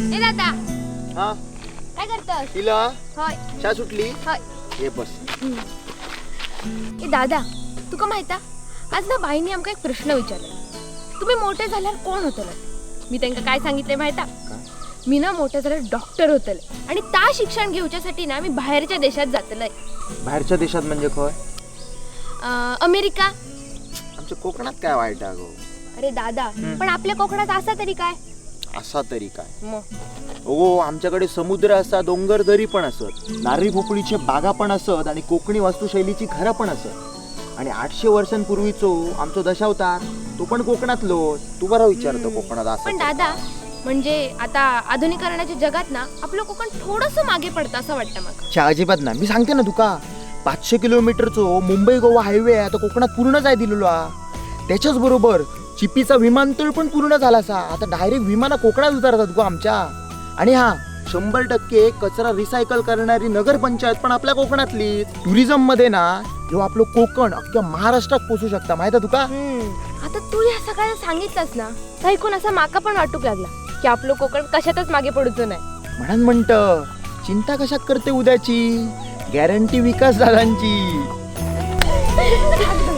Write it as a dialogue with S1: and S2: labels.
S1: ए दादा.
S2: हा?
S1: काय करतस?
S2: तिला
S1: होय.
S2: सुटली?
S1: होय.
S2: ये बस.
S1: ए दादा तुका माहिता आज ना बाईंनी आमका एक प्रश्न विचारला. तुम्ही मोठे झाल्यावर कोण होतले? मी त्यांना काय सांगितले माहिता मी ना मोठे झाल्यावर डॉक्टर होतले. आणि त्या शिक्षण घेऊच्यासाठी ना मी बाहेरच्या देशात जातलंय.
S2: बाहेरच्या देशात म्हणजे खय
S1: अमेरिका.
S2: आमच्या कोकणात काय वाईट
S1: अरे दादा पण आपल्या कोकणात असा तरी काय?
S2: असा तरी काय?
S1: मग?
S2: हो आमच्याकडे समुद्र असा डोंगर दरी पण असत नारळी पोपळीचे बागा पण असत आणि कोकणी वास्तुशैलीची घरं पण असत. आणि आठशे वर्षांपूर्वीचो आमचो दशावतार तो पण कोकणातलो तू बरा विचारतो कोकणात असं
S1: पण
S2: तरी
S1: दादा म्हणजे आता आधुनिकरणाच्या जगात ना आपलं कोकण थोडस मागे पडतं असं वाटतं मला.
S2: च्या अजिबात ना मी सांगते ना तुका. पाचशे किलोमीटरचो मुंबई गोवा हायवे आता कोकणात पूर्ण जाय दिलेलो. हा त्याच्याच बरोबर चिपीचा विमानतळ पण पूर्ण झाला असा. आता डायरेक्ट विमाना कोकणात उतरतात तुका आमच्या. आणि हा शंभर टक्के कचरा रिसायकल करणारी नगरपंचायत पण आपल्या कोकणातली टुरिझममध्ये ना ह्यो आपलं कोकण अख्ख्या महाराष्ट्रात पोचू शकता. माहिती आहे तुका?
S1: आता तू या सगळ्या सांगितलंस ना तर ऐकून असा माका पण वाटूक लागला की आपलं कोकण कशातच मागे पडूचं नाही.
S2: म्हणून म्हणत चिंता कशात करते उद्याची? गॅरंटी विकास दादांची.